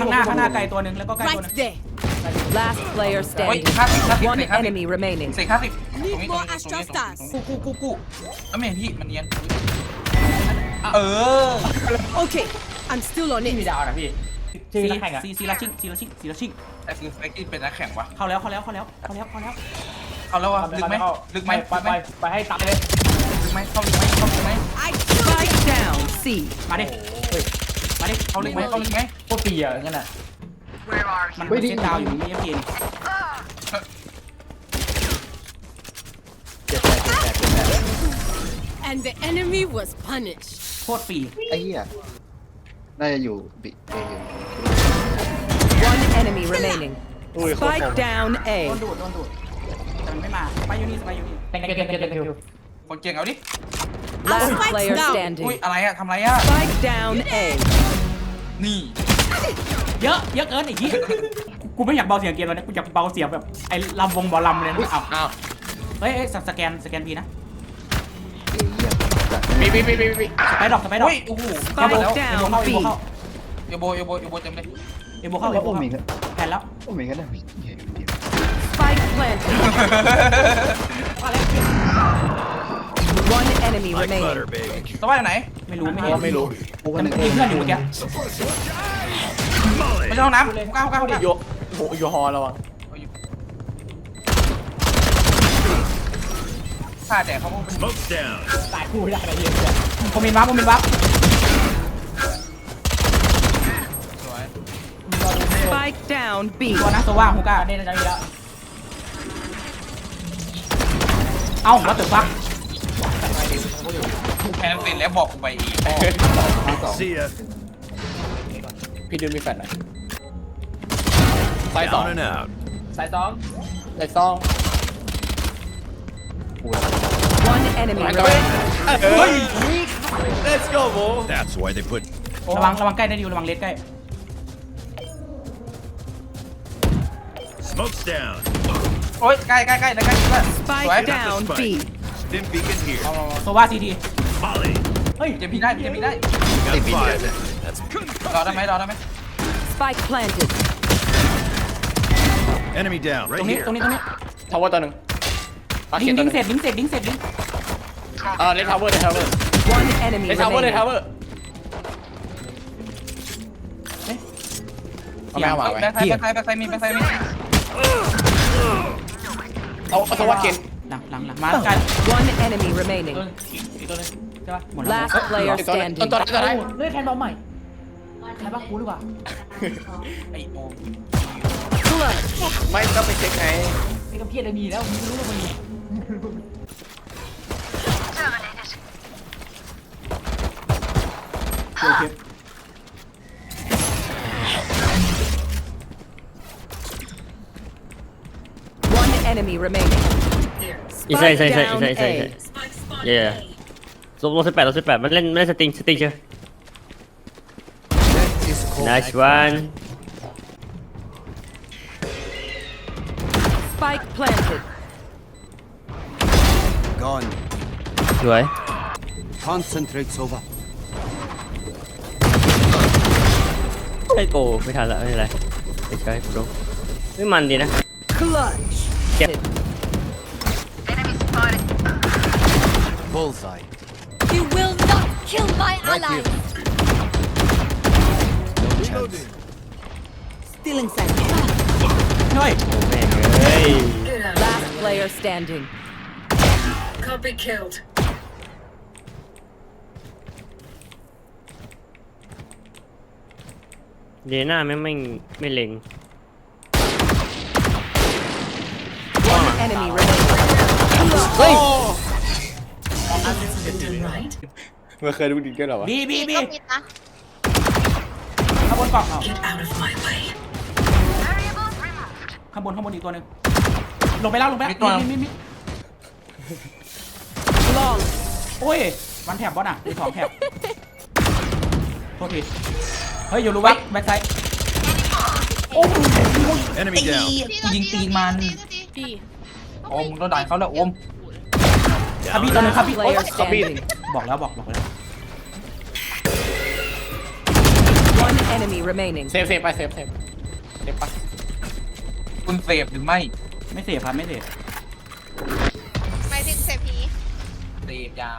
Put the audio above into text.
ข้างหน้าข้างหน้าไกลตัวหนึ่งแล้วก็ใกล้ตัวหนึง Right there. Last player เฮ้ย standing. ห้าสิบห้าสิบ One เสกห้าสิบ enemy remaining. เสกห้าสิบตรงนี้ตรงนี้ตรง more นี้ Astra ตรงนี้ stars กู้กู้กู้กู้แล้วไม่เห็นพี่มันเนียนเออ Okay, I'm still on ไม่มี it. ดาวนะพี่ชื่อซีนักแข่งอะซีซีลาชิงซีลาชิงซีลาชิงไอ้คือไอ้ที่เป็นนักแข่งวะเข้าแล้วเข้าแล้วเข้าแล้วเข้าแล้วเข้าแล้วเอาแล้ววะลึกไหมลึกไหมไปลึกไปไหมไปให้ตัดเลยลึกไหมเข้าลึกไหมเข้าลึกไหม I Spike down. C. มาดิมาดิ เข้าลึกไหมเข้าลึกไหมโคตรปีอะงั้นอะมันมันเซตดาวอยู่มีเอฟเนี่เจ็บแผลเจ็บแผลเจ็บแผล and the enemy was punished. โคตรฟรีไอ้เหี้ยน่าจะอยู่บิเอ One enemy remaining. อุ้ยโคตร Spike คม down โด A. นดูดโดนดูดแต่มันไม่มาไปอยู่นี่ไปอยู่นี่เต็งเต็งเต็งเต็งเต็งคิวคนเก่งเอาดิ Last Spike's player down. อุ้ย standing. อะไรอะทำอะไรอะ Spike down A. นี่ เยอะเยอะเกินอีกทีกูไม่อยากเบาเสียงเกมแล้วนะกูอยากเบาเสียงแบบไอ้ลำวงบอลลำเลยนะอ้าวอ้าวเฮ้ยเอ้ยสสแกนสแกนพีนะเอเหี้ยปีปีปีปีปีสไปดอกสไปดอกอุ้ยโอ้โหเอโบ Spike เอโบ down เข้าเอ B. โบเข้าเอโบเอโบเอโบเต็มเลยเอโบเข้าเอแล้วโบโอ้เข้ามีกันแผนแล้วโอ้มีกันได้เหี้ยเดี๋ยว Spike planted. One enemy remaining. สบายไหน ไม่รู้ไม่เห็นไม่รู้กูแต่ก็มันึนกมีเพื่อนอยู่เมื่อกี้ไม่ใช่ห้องน้ำกูก้าวก้าวก้าวโยโหโยฮอแล้วอะฆ่าแต่เขาเป็น Smoke's down. ตายคู่ไม่ได้เลยเหี้ยโมเมนต์วับโมเมนต์วับสวย Spike down B. ตัวนะโซว่าฮูก้าอันนี้น่าจะมีแล้ว เอ้าวัตถุฟัก แค่นั้นเป็นแล้วบอกกูไปอีก See ya. พี่ดิวมีแฟลชหน่อยสายสอง Down and out. สายสองสายสอง One enemy มันก็ไป remaining. เฮ้ย let's go bro That's why they put ระวังระวังใกล้ได้ดิวระวังเลสใกล้ smokes down. โอ๊ยใกล้ใกล้ใกล้ใกล้ใกล้สวย Spike down B. Stim beacon here. โซว่าซีที Molly. เฮ้ยเจมพี่ได้เจมพี่ได้ Got five. That's รอได้ไหมรอได้ไหม Spike planted. enemy down. ตร Right งนี้ here. ตรงนี้ตรงนี้ทาวเวอร์ตัวหนึ่งมาดิ้เขียงนตัวดิ้หงนึ่งเสร็จดิ้งเสร็จดิ้งเสร็จดิ้งอ่าเลนทาวเวอร์เลนทาวเวอร์ One enemy เลนทาวเวอร์เลนทาวเวอ remaining. ร์เอ๊ะเอาไม่เอาหมาไว้แบ็คไซด์แบ็คไซด์แบ็คไซด์มีแบ็คไซด์มีเอาเอาตัววัดเกณฑ์ หลังหลังหลังมาใกล้ One enemy remaining. ตัวอีกตัวนึงใช่ปะหมดแล้ว Last player ตัวตัว standing. ตัวตัวท้ายเลื่อนแทนบอลใหม่ใครบ้างกูหรือเปล่าไอโอไม่ต้องไปเช็คไงไอ้กระเพียดเลยมีแล้วมึงไม่รู้ว่ามันมีโอเค One enemy remaining. อีใช่ Spike ใช่ใช่ down ใช่ใช่ A. เย่ลงลงสิบแปดลงสิบแปดมันเล่นไม่เล่นสติงสติงเชียว nice one Spike planted. Gone. สวย Concentrate, Sova. ไอ้โกไม่ทันละไม่เป็นไรไม่ใช่โปรไม่มันดีนะ Clutch. Bullseye. You will not kill my Right ally. here. No chance. Still inside. เฮ้ยแม่งเอ้ย Last player standing. Copy killed. เดน่าแม่งไม่ไม่เล็ง One enemy remaining. เฮ้ยเมื่อเคยดูดิเกอร์หรอวะบีบีบีก็ผิดนะ ข้างบนกล่องเอาข้างบนข้างบนอีกตัวหนึ่งลงไปแล้วลงไปแล้วมีมีมี Long. โอ้ยวันแถบบอลอะมีสองแถบโทษทีเฮ้ยอยู่รู้ไว้แบ็คไซด์ Enemy down. กูยิงตีนมัน B. โอมมึงโดนด่าเขาแล้วโอม คาบีตัวหนึงคาบี Player standing. บอกแล้วบอกบอกแล้ว One enemy remaining. เซฟเซฟไปเซฟเซฟเซฟปะคุณเสพหรือไม่ไม่เสียครับไม่เสีย หมายถึงเซพีเสพยา